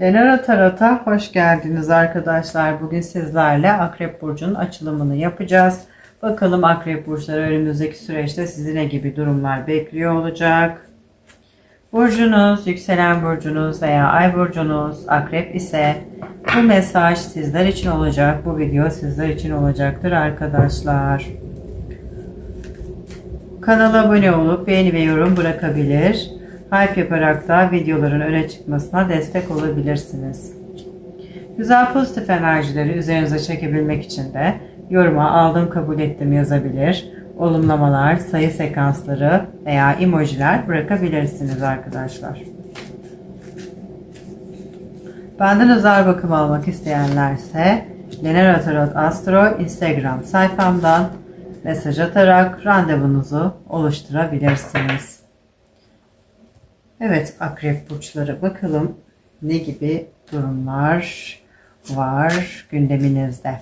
Lenara Tarot'a hoş geldiniz arkadaşlar. Bugün sizlerle Akrep Burcu'nun açılımını yapacağız. Bakalım Akrep Burçları önümüzdeki süreçte sizi ne gibi durumlar bekliyor olacak. Burcunuz, yükselen burcunuz veya ay burcunuz Akrep ise bu mesaj sizler için olacak. Bu video sizler için olacaktır arkadaşlar. Kanala abone olup beğeni ve yorum bırakabilir. Hype yaparak da videoların öne çıkmasına destek olabilirsiniz. Güzel pozitif enerjileri üzerinize çekebilmek için de yoruma aldım kabul ettim yazabilir. Olumlamalar, sayı sekansları veya emojiler bırakabilirsiniz arkadaşlar. Benden özel bakım almak isteyenlerse Lenera Tarot Astro Instagram sayfamdan mesaj atarak randevunuzu oluşturabilirsiniz. Evet akrep burçları bakalım ne gibi durumlar var gündeminizde.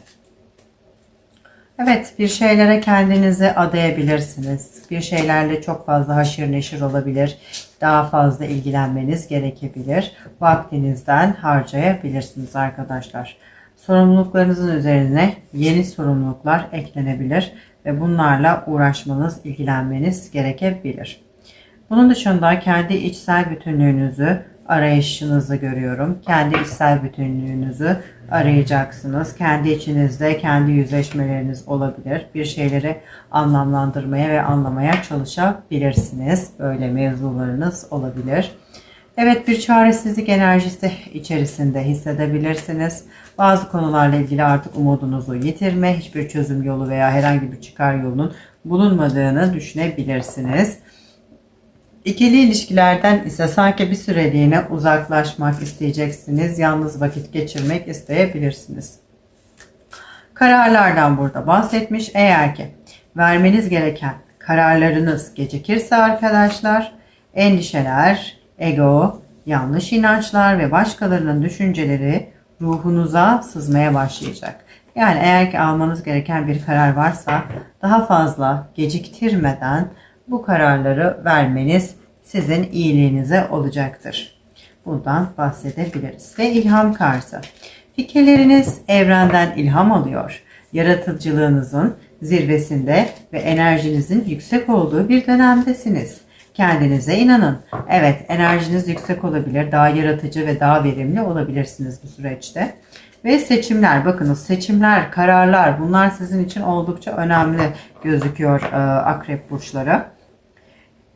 Evet bir şeylere kendinizi adayabilirsiniz. Bir şeylerle çok fazla haşır neşir olabilir. Daha fazla ilgilenmeniz gerekebilir. Vaktinizden harcayabilirsiniz arkadaşlar. Sorumluluklarınızın üzerine yeni sorumluluklar eklenebilir ve bunlarla uğraşmanız, ilgilenmeniz gerekebilir. Bunun dışında kendi içsel bütünlüğünüzü, arayışınızı görüyorum. Kendi içsel bütünlüğünüzü arayacaksınız. Kendi içinizde kendi yüzleşmeleriniz olabilir. Bir şeyleri anlamlandırmaya ve anlamaya çalışabilirsiniz. Böyle mevzularınız olabilir. Evet bir çaresizlik enerjisi içerisinde hissedebilirsiniz. Bazı konularla ilgili artık umudunuzu yitirme, hiçbir çözüm yolu veya herhangi bir çıkar yolunun bulunmadığını düşünebilirsiniz. İkili ilişkilerden ise sanki bir süreliğine uzaklaşmak isteyeceksiniz. Yalnız vakit geçirmek isteyebilirsiniz. Kararlardan burada bahsetmiş. Eğer ki vermeniz gereken kararlarınız gecikirse arkadaşlar endişeler, ego, yanlış inançlar ve başkalarının düşünceleri ruhunuza sızmaya başlayacak. Yani eğer ki almanız gereken bir karar varsa daha fazla geciktirmeden bu kararları vermeniz sizin iyiliğinize olacaktır. Bundan bahsedebiliriz. Ve ilham kartı. Fikirleriniz evrenden ilham alıyor. Yaratıcılığınızın zirvesinde ve enerjinizin yüksek olduğu bir dönemdesiniz. Kendinize inanın. Evet enerjiniz yüksek olabilir. Daha yaratıcı ve daha verimli olabilirsiniz bu süreçte. Ve seçimler bakınız seçimler, kararlar bunlar sizin için oldukça önemli gözüküyor e, akrep burçları.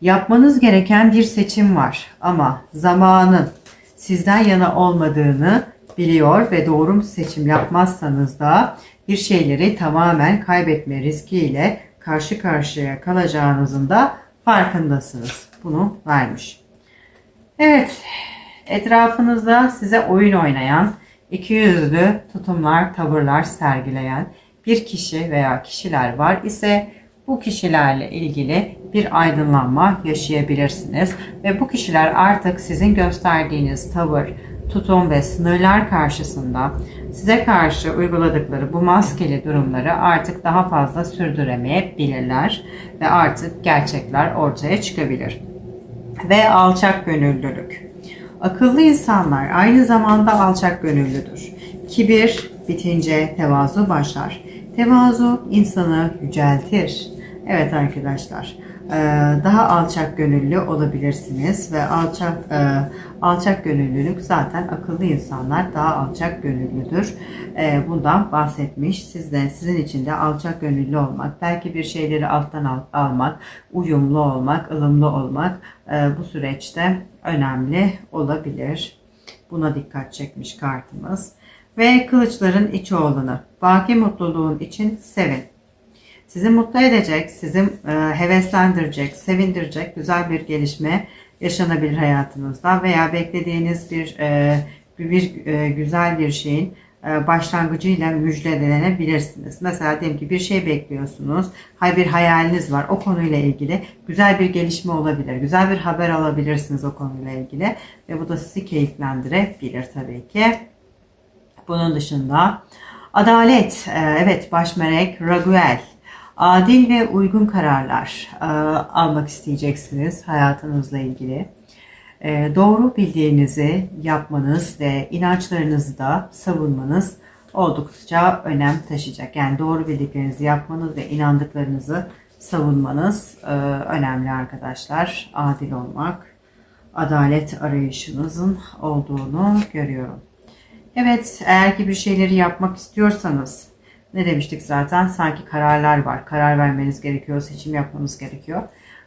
Yapmanız gereken bir seçim var ama zamanın sizden yana olmadığını biliyor ve doğru seçim yapmazsanız da bir şeyleri tamamen kaybetme riskiyle karşı karşıya kalacağınızın da farkındasınız. Bunu vermiş. Evet, etrafınızda size oyun oynayan, iki yüzlü tutumlar, tavırlar sergileyen bir kişi veya kişiler var ise bu kişilerle ilgili bir aydınlanma yaşayabilirsiniz ve bu kişiler artık sizin gösterdiğiniz tavır, tutum ve sınırlar karşısında size karşı uyguladıkları bu maskeli durumları artık daha fazla sürdüremeyebilirler ve artık gerçekler ortaya çıkabilir. Ve alçak gönüllülük. Akıllı insanlar aynı zamanda alçak gönüllüdür. Kibir bitince tevazu başlar. Tevazu insanı yüceltir. Evet arkadaşlar e, daha alçak gönüllü olabilirsiniz ve alçak e, alçak gönüllülük zaten akıllı insanlar daha alçak gönüllüdür. E, bundan bahsetmiş. Siz de sizin için de alçak gönüllü olmak, belki bir şeyleri alttan al, almak, uyumlu olmak, ılımlı olmak bu süreçte önemli olabilir. Buna dikkat çekmiş kartımız. Ve kılıçların iç oğlunu. Baki mutluluğun için sevin. Sizi mutlu edecek, sizi e, heveslendirecek, sevindirecek güzel bir gelişme yaşanabilir hayatınızda veya beklediğiniz bir e, bir e, güzel bir şeyin başlangıcıyla müjdelenebilirsiniz. Mesela diyelim ki bir şey bekliyorsunuz, hay bir hayaliniz var o konuyla ilgili güzel bir gelişme olabilir, güzel bir haber alabilirsiniz o konuyla ilgili ve bu da sizi keyiflendirebilir tabii ki. Bunun dışında adalet, e, evet baş melek Raguel adil ve uygun kararlar e, almak isteyeceksiniz hayatınızla ilgili. e, doğru bildiğinizi yapmanız ve inançlarınızı da savunmanız oldukça önem taşıyacak. Yani doğru bildiklerinizi yapmanız ve inandıklarınızı savunmanız önemli arkadaşlar. Adil olmak, adalet arayışınızın olduğunu görüyorum. Evet, eğer ki bir şeyleri yapmak istiyorsanız, ne demiştik zaten? Sanki kararlar var. Karar vermeniz gerekiyor, seçim yapmanız gerekiyor.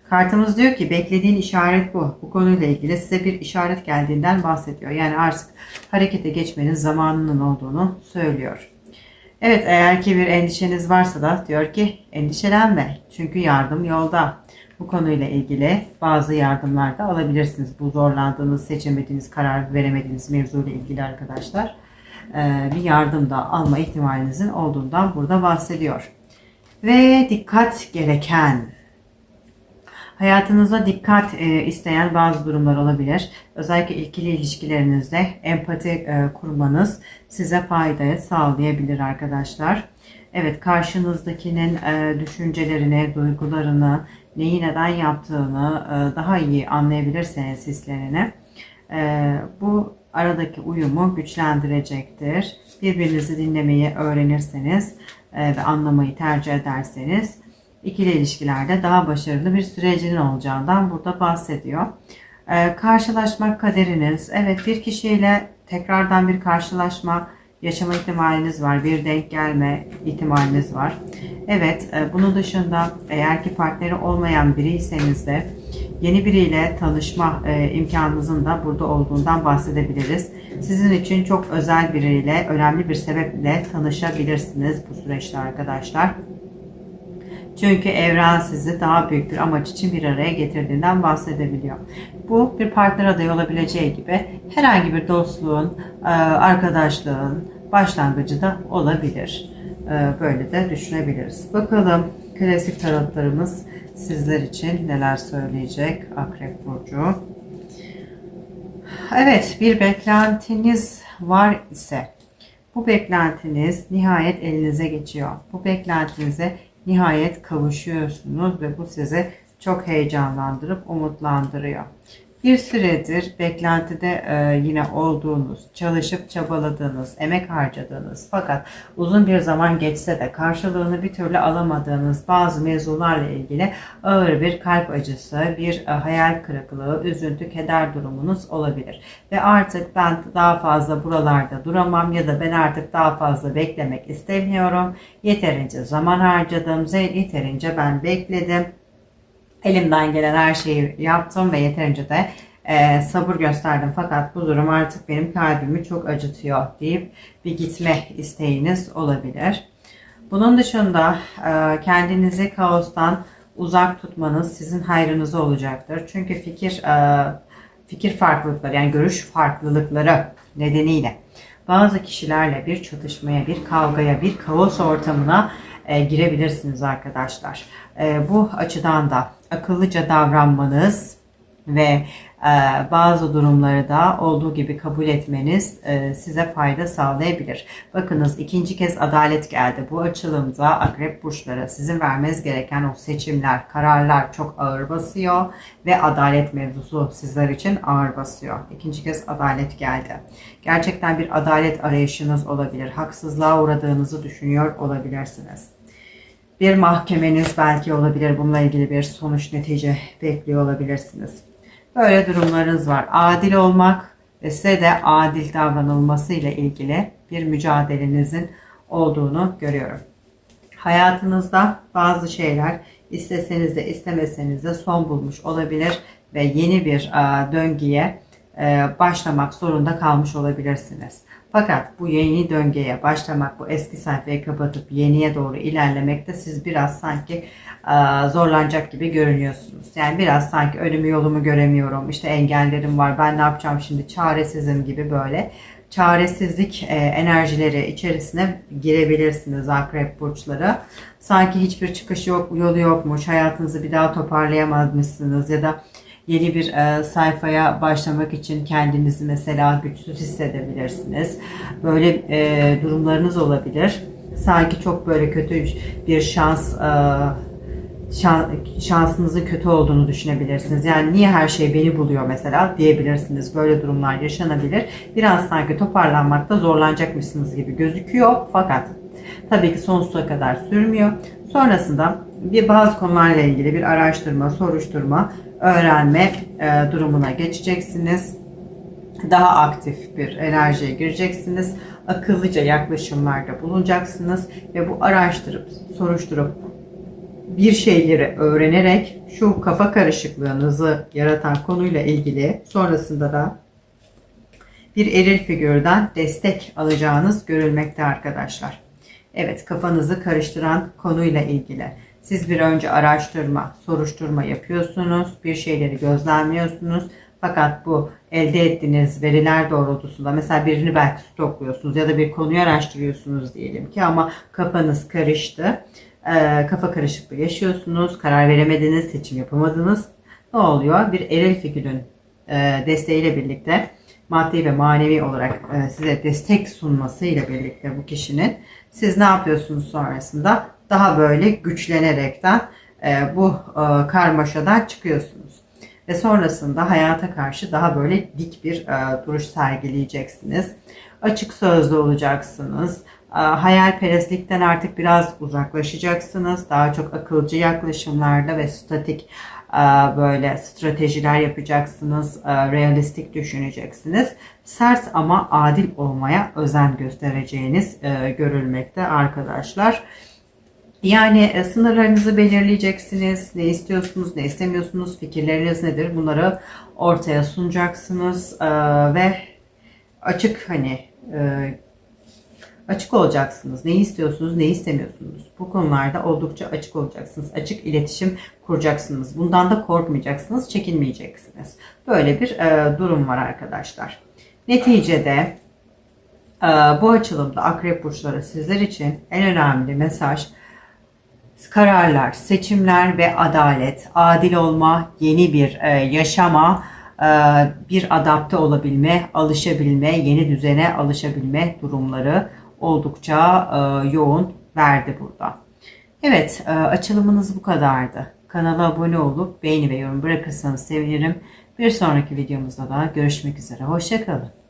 Kartımız diyor ki beklediğin işaret bu. Bu konuyla ilgili size bir işaret geldiğinden bahsediyor. Yani artık harekete geçmenin zamanının olduğunu söylüyor. Evet eğer ki bir endişeniz varsa da diyor ki endişelenme. Çünkü yardım yolda. Bu konuyla ilgili bazı yardımlar da alabilirsiniz. Bu zorlandığınız, seçemediğiniz, karar veremediğiniz mevzuyla ilgili arkadaşlar. Ee, bir yardım da alma ihtimalinizin olduğundan burada bahsediyor. Ve dikkat gereken Hayatınızda dikkat e, isteyen bazı durumlar olabilir. Özellikle ikili ilişkilerinizde empati e, kurmanız size faydayı sağlayabilir arkadaşlar. Evet karşınızdakinin e, düşüncelerini, duygularını, neyi neden yaptığını e, daha iyi anlayabilirseniz hislerini e, bu aradaki uyumu güçlendirecektir. Birbirinizi dinlemeyi öğrenirseniz e, ve anlamayı tercih ederseniz ikili ilişkilerde daha başarılı bir sürecinin olacağından burada bahsediyor. Karşılaşmak kaderiniz. Evet bir kişiyle tekrardan bir karşılaşma yaşama ihtimaliniz var. Bir denk gelme ihtimaliniz var. Evet e, bunun dışında eğer ki partneri olmayan biriyseniz de yeni biriyle tanışma e, imkanınızın da burada olduğundan bahsedebiliriz. Sizin için çok özel biriyle, önemli bir sebeple tanışabilirsiniz bu süreçte arkadaşlar. Çünkü evren sizi daha büyük bir amaç için bir araya getirdiğinden bahsedebiliyor. Bu bir partner adayı olabileceği gibi herhangi bir dostluğun, e, arkadaşlığın başlangıcı da olabilir. E, böyle de düşünebiliriz. Bakalım klasik tarotlarımız sizler için neler söyleyecek Akrep Burcu. Evet bir beklentiniz var ise bu beklentiniz nihayet elinize geçiyor. Bu beklentinize nihayet kavuşuyorsunuz ve bu sizi çok heyecanlandırıp umutlandırıyor. Bir süredir beklentide e, yine olduğunuz, çalışıp çabaladığınız, emek harcadığınız fakat uzun bir zaman geçse de karşılığını bir türlü alamadığınız bazı mevzularla ilgili ağır bir kalp acısı, bir e, hayal kırıklığı, üzüntü, keder durumunuz olabilir. Ve artık ben daha fazla buralarda duramam ya da ben artık daha fazla beklemek istemiyorum. Yeterince zaman harcadım, yeterince ben bekledim Elimden gelen her şeyi yaptım ve yeterince de e, sabır gösterdim. Fakat bu durum artık benim kalbimi çok acıtıyor deyip bir gitme isteğiniz olabilir. Bunun dışında e, kendinizi kaostan uzak tutmanız sizin hayrınıza olacaktır. Çünkü fikir e, fikir farklılıkları yani görüş farklılıkları nedeniyle bazı kişilerle bir çatışmaya, bir kavgaya, bir kaos ortamına e, girebilirsiniz arkadaşlar. E, bu açıdan da akıllıca davranmanız ve e, bazı durumları da olduğu gibi kabul etmeniz e, size fayda sağlayabilir. Bakınız ikinci kez adalet geldi. Bu açılımda akrep burçlara sizin vermeniz gereken o seçimler, kararlar çok ağır basıyor ve adalet mevzusu sizler için ağır basıyor. İkinci kez adalet geldi. Gerçekten bir adalet arayışınız olabilir. Haksızlığa uğradığınızı düşünüyor olabilirsiniz. Bir mahkemeniz belki olabilir. Bununla ilgili bir sonuç netice bekliyor olabilirsiniz. Böyle durumlarınız var. Adil olmak ve size de adil davranılması ile ilgili bir mücadelenizin olduğunu görüyorum. Hayatınızda bazı şeyler isteseniz de istemeseniz de son bulmuş olabilir ve yeni bir döngüye başlamak zorunda kalmış olabilirsiniz. Fakat bu yeni döngüye başlamak, bu eski sayfayı kapatıp yeniye doğru ilerlemekte siz biraz sanki e, zorlanacak gibi görünüyorsunuz. Yani biraz sanki önümü yolumu göremiyorum, işte engellerim var, ben ne yapacağım şimdi, çaresizim gibi böyle çaresizlik e, enerjileri içerisine girebilirsiniz akrep burçları. Sanki hiçbir çıkış yok, yolu yokmuş, hayatınızı bir daha toparlayamazmışsınız ya da yeni bir e, sayfaya başlamak için kendinizi mesela güçsüz hissedebilirsiniz. Böyle e, durumlarınız olabilir. Sanki çok böyle kötü bir şans e, şan- şansınızın kötü olduğunu düşünebilirsiniz. Yani niye her şey beni buluyor mesela diyebilirsiniz. Böyle durumlar yaşanabilir. Biraz sanki toparlanmakta zorlanacakmışsınız gibi gözüküyor. Fakat tabii ki sonsuza kadar sürmüyor. Sonrasında bir bazı konularla ilgili bir araştırma, soruşturma, öğrenme e, durumuna geçeceksiniz daha aktif bir enerjiye gireceksiniz. Akıllıca yaklaşımlarda bulunacaksınız ve bu araştırıp, soruşturup bir şeyleri öğrenerek şu kafa karışıklığınızı yaratan konuyla ilgili sonrasında da bir eril figürden destek alacağınız görülmekte arkadaşlar. Evet kafanızı karıştıran konuyla ilgili. Siz bir önce araştırma, soruşturma yapıyorsunuz. Bir şeyleri gözlemliyorsunuz. Fakat bu elde ettiğiniz veriler doğrultusunda mesela birini belki stokluyorsunuz ya da bir konuyu araştırıyorsunuz diyelim ki ama kafanız karıştı. Ee, kafa karışıklığı yaşıyorsunuz. Karar veremediniz, seçim yapamadınız. Ne oluyor? Bir eril figürün e, desteğiyle birlikte maddi ve manevi olarak e, size destek sunmasıyla birlikte bu kişinin siz ne yapıyorsunuz sonrasında? Daha böyle güçlenerekten e, bu e, karmaşadan çıkıyorsunuz. Ve sonrasında hayata karşı daha böyle dik bir e, duruş sergileyeceksiniz. Açık sözlü olacaksınız. E, hayalperestlikten artık biraz uzaklaşacaksınız. Daha çok akılcı yaklaşımlarda ve statik böyle stratejiler yapacaksınız. Realistik düşüneceksiniz. Sert ama adil olmaya özen göstereceğiniz görülmekte arkadaşlar. Yani e, sınırlarınızı belirleyeceksiniz. Ne istiyorsunuz, ne istemiyorsunuz, fikirleriniz nedir? Bunları ortaya sunacaksınız e, ve açık hani e, açık olacaksınız. Neyi istiyorsunuz, neyi istemiyorsunuz? Bu konularda oldukça açık olacaksınız. Açık iletişim kuracaksınız. Bundan da korkmayacaksınız, çekinmeyeceksiniz. Böyle bir durum var arkadaşlar. Neticede bu açılımda akrep burçları sizler için en önemli mesaj kararlar, seçimler ve adalet, adil olma, yeni bir e, yaşama, e, bir adapte olabilme, alışabilme, yeni düzene alışabilme durumları oldukça e, yoğun verdi burada. Evet, e, açılımınız bu kadardı. Kanala abone olup beğeni ve yorum bırakırsanız sevinirim. Bir sonraki videomuzda da görüşmek üzere. Hoşçakalın.